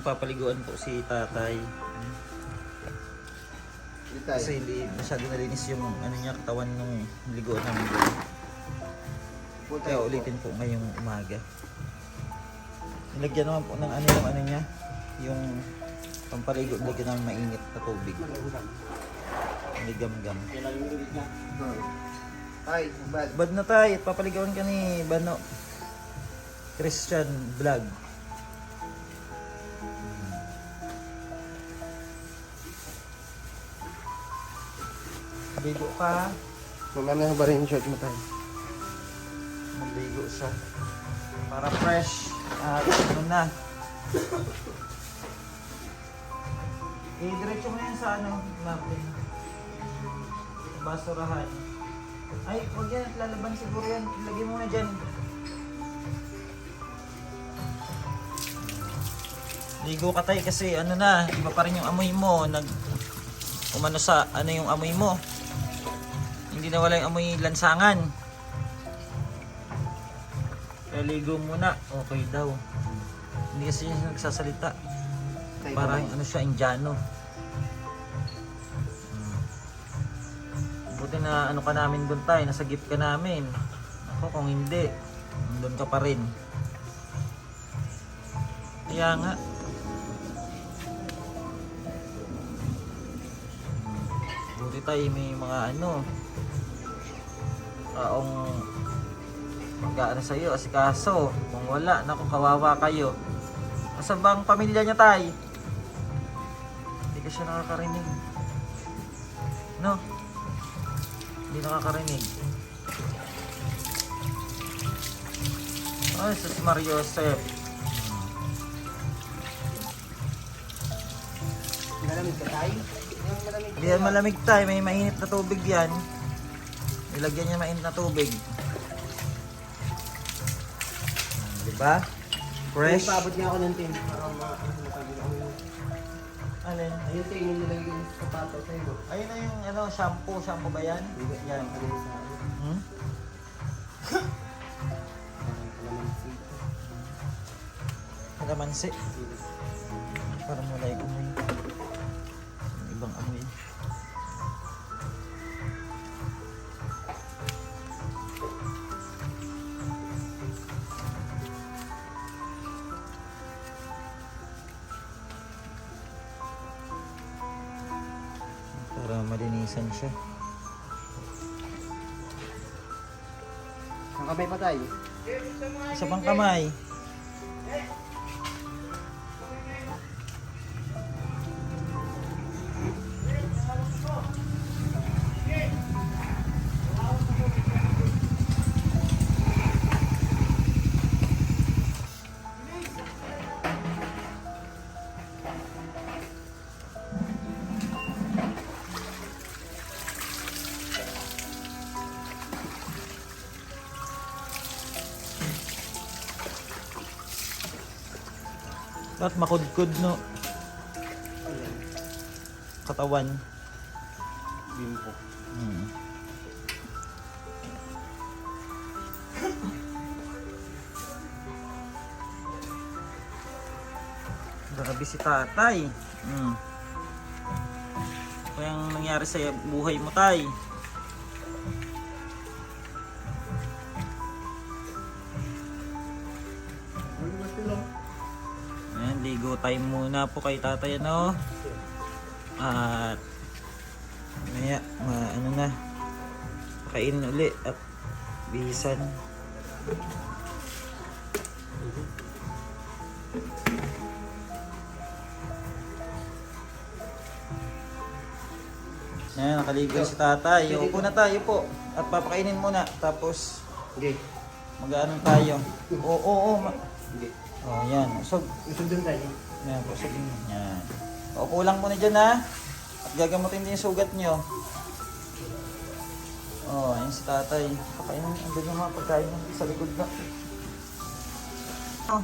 papaliguan po si tatay. Kasi hindi masyado nalinis yung ano niya, katawan nung liguan namin doon. Kaya ulitin po ngayong umaga. Nilagyan naman po ng ano yung ano niya, yung pampaligo, nilagyan naman mainit na tubig. Ligam-gam. Hmm. Ay, bad. Bad na tayo, papaligawan ka ni Bano. Christian Vlog. Bigo ka. Mamaya na ba rin short mo tayo? Magligo siya. Para fresh. At ano na. Eh, diretso mo yan sa ano, Martin. Basurahan. Ay, huwag yan. Lalaban siguro yan. Ilagay mo na dyan. Ligo ka tayo kasi ano na, iba pa rin yung amoy mo. Nag, umano sa, ano yung amoy mo. Hindi na wala yung amoy lansangan. Kaya ligo muna. Okay daw. Hindi kasi siya nagsasalita. Parang ano siya, Indiano. Buti na ano ka namin doon tayo, nasa gift ka namin. Ako kung hindi, doon ka pa rin. Kaya nga. Buti tayo may mga ano, taong mag-aano sa'yo, asikaso. Kung wala, naku, kawawa kayo. Asa bang pamilya niya tay? Hindi ka siya nakakarinig. No? Hindi nakakarinig. Ay, sus Mario Joseph. Malamig ka tayo? Malamig malamig tay, may mainit na tubig yan. Nilagyan niya mainit na tubig. Di ba? Fresh. Paabot niya ako ng tin. Para ma... Ano ko? Alin? Ayun tin, yung nilagay yung sapato sa'yo. Ayun na yung ano, shampoo. Shampoo ba yan? Yan. Ano sa? Hmm? Kalamansi. Kalamansi. Parang wala. Yung malinisan siya. Ang kamay pa tayo. Isa pang kamay. At makudkod no. Katawan. Bimpo. Hmm. Grabe si tatay. Hmm. Ano yung nangyari sa buhay mo tay? Time muna po kay tatay ano. At maya, ma, ano na, pakain uli at bihisan. Ayan, nakaligo si tatay. Upo na tayo po. At papakainin muna. Tapos, Hindi. mag-ano tayo. Oo, oo, oo. Hindi. Oh, yan. So, Gusto dun tayo. Yan po, sabihin mo. Yan. Paupo lang muna dyan ha. At gagamutin din yung sugat nyo. Oh, ayun si tatay. Pakainin, andun yung mga pagkain niya sa likod na. Oh.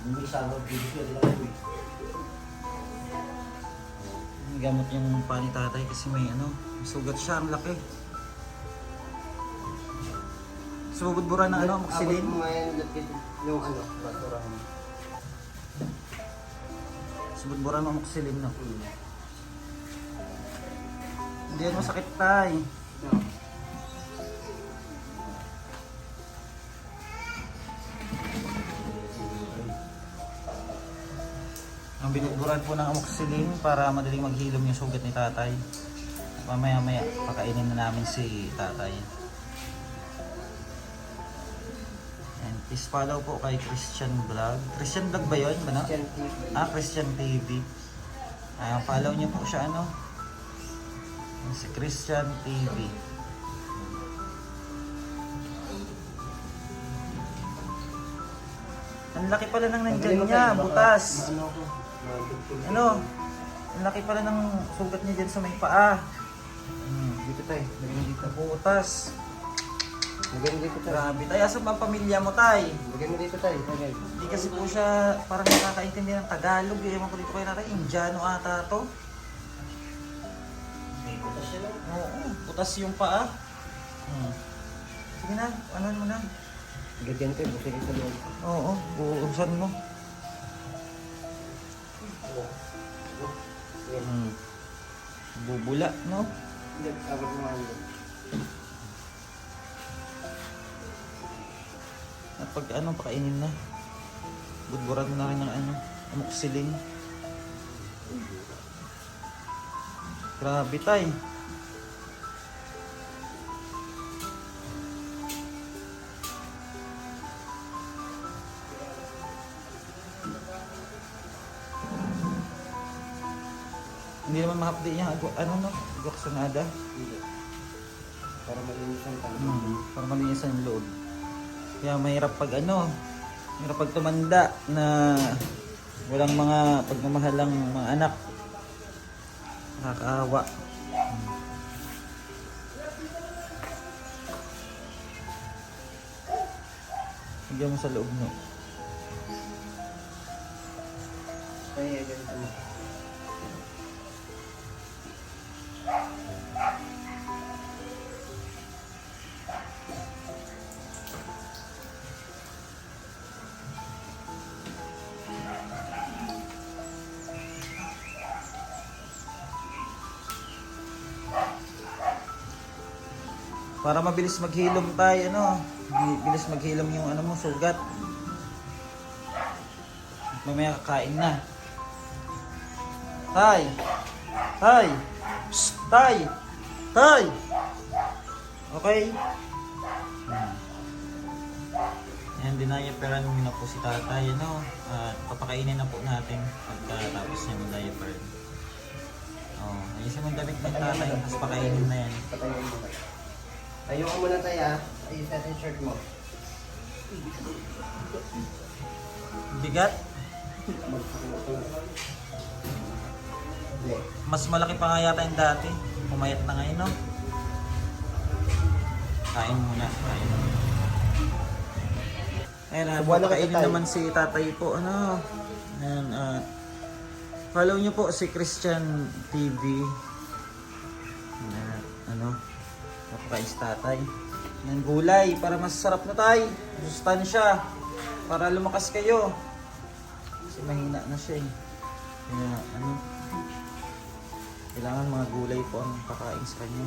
Hindi sa ako. Hindi ko kayo. Gamot yung pa ni tatay kasi may ano, sugat siya, ang laki. Sumubudbura na ano, Abot maksilin. mo ngayon yung ano. Subudburan mo amoxicillin, no? Hindi yan masakit, tay. Ang binudburan po ng amoxicillin para madaling maghilom yung sugat ni tatay. Mamaya maya pakainin na namin si tatay. Please follow po kay Christian Vlog. Christian Vlog ba yun? Ano? TV. Ah, Christian TV. Ayan, follow niyo po siya ano? Si Christian TV. Ang laki pala ng nandyan niya, butas. madugtong. Ano? Ang laki pala ng sugat niya dyan sa may paa. Hmm, Dito tayo. Dito. butas. Lagyan mo dito tayo. Grabe. Tay, asan ba ang pamilya mo, tay? Lagyan mo dito tayo. Hindi kasi po siya parang nakakaintindi ng Tagalog. Eh. Ko dito kayo natin. Indiano ata to. Butas siya lang. Oo, putas yung paa. Hmm. Sige na, ano mo na. Lagyan tayo. Busin ito loob. Oo, buusan mo. Hmm. Bubula, no? Hindi, abot mo nga pag ano, pakainin na. Budburan mo na rin ng ano, amoxicillin. Grabe tay. Hindi naman mahapdi niya. Ano no? Guaksonada. Hindi. Para malinis ang talo. Hmm, para malinis ang loob. Kaya mahirap pag ano, mahirap pag tumanda na walang mga pagmamahalang mga anak. Nakakaawa. Higyan mo sa loob mo. Kaya ganito Para mabilis maghilom tayo, ano? Bi- Bilis maghilom yung ano mo, sugat. Mamaya kakain na. Tay! Tay! Psst! Tay! Tay! Okay? Hmm. Ayan, dinayaperan muna po si tatay, ano? At papakainin na po natin pagkatapos niya ng diaper. Oh, ayusin mo yung damit ng tatay, tapos pakainin na yan. Patayin mo. Tayo ka muna tayo ah. Ayun natin shirt mo. Bigat? Mas malaki pa nga yata yung dati. Pumayat na ngayon, no? Kain muna. Kain. Ayun, uh, Subuhan na kita, kainin naman si tatay po. Ano? Ayan, ah, follow nyo po si Christian TV. Ayan, ano? Napakain si tatay. Yan gulay para mas sarap na tay. Sustansya. Para lumakas kayo. Kasi mahina na siya eh. Kaya ano? Kailangan mga gulay po ang pakain sa kanya.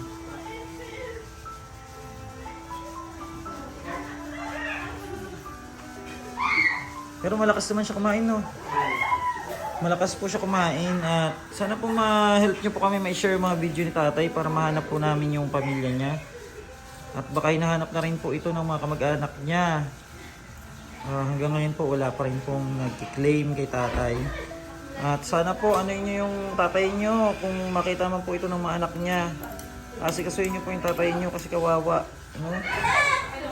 Pero malakas naman siya kumain, no? Malakas po siya kumain at sana po ma-help niyo po kami ma-share mga video ni tatay para mahanap po namin yung pamilya niya. At baka hinahanap na rin po ito ng mga kamag-anak niya. Ah, hanggang ngayon po wala pa rin pong nag-claim kay tatay. At sana po ano niyo yung tatay niyo kung makita man po ito ng mga anak niya. Kasi kasuyin niyo po yung tatay niyo kasi kawawa, no?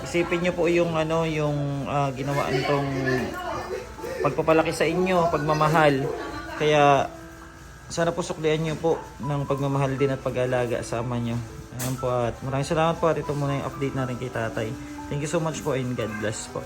Isipin niyo po yung ano yung ah, ginawa nitong pagpapalaki sa inyo, pagmamahal. Kaya sana po suklian niyo po ng pagmamahal din at pag-alaga sa ama niyo. Ayan po at maraming salamat po at ito muna yung update natin kay tatay. Thank you so much po and God bless po.